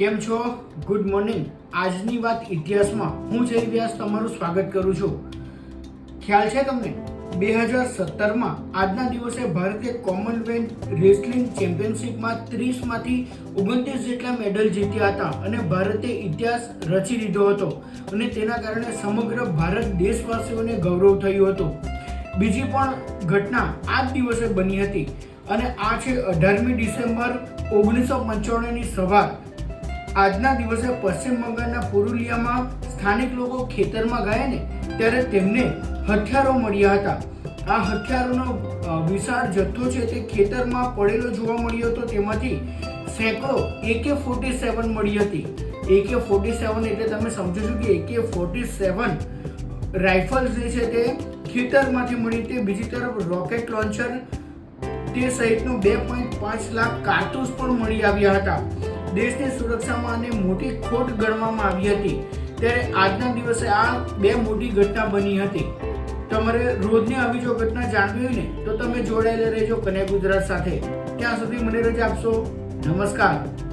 કેમ છો? Good morning આજની વાત ઇતિહાસમાં હું જય વ્યાસ તમારું સ્વાગત કરું છું. ખ્યાલ છે તમને? બે હજાર સત્તરમાં આજના દિવસે ભારતે કોમનવેલ્થ રેસલિંગ ચેમ્પિયનશિપમાં ત્રીસમાંથી ઓગણત્રીસ જેટલા મેડલ જીત્યા હતા અને ભારતે ઇતિહાસ રચી દીધો હતો અને તેના કારણે સમગ્ર ભારત દેશવાસીઓને ગૌરવ થયું હતું. બીજી પણ ઘટના આ જ દિવસે બની હતી અને આ છે અઢારમી ડિસેમ્બર ઓગણીસો પંચાણુંની સવાર. આજના દિવસે પશ્ચિમ બંગાળના પુરુલિયામાં સ્થાનિક લોકો ખેતરમાં ગયા ને ત્યારે તેમને હથિયારો મળ્યા હતા. આ હથિયારોનો વિશાળ જથ્થો છે તે ખેતરમાં પડેલો જોવા મળ્યો હતો. તેમાંથી સેંકડો એકે ફોર્ટી સેવન મળી હતી. એકે ફોર્ટી સેવન એટલે તમે સમજો છો કે એકે ફોર્ટી સેવન રાઇફલ જે છે તે ખેતરમાંથી મળી તે બીજી તરફ રોકેટ લોન્ચર તે સહિતનું બે પોઈન્ટ પાંચ લાખ કારતૂસ પણ મળી આવ્યા હતા. દેશની સુરક્ષામાં આને મોટી ખોટ ગણવામાં આવી હતી. ત્યારે આજના દિવસે આ બે મોટી ઘટના બની હતી. તમારે રોજની આવી જો ઘટના જાણવી હોય ને, તો તમે જોડાયેલા રહેજો કન્યા ગુજરાત સાથે. ત્યાં સુધી મને રજા આપશો. નમસ્કાર.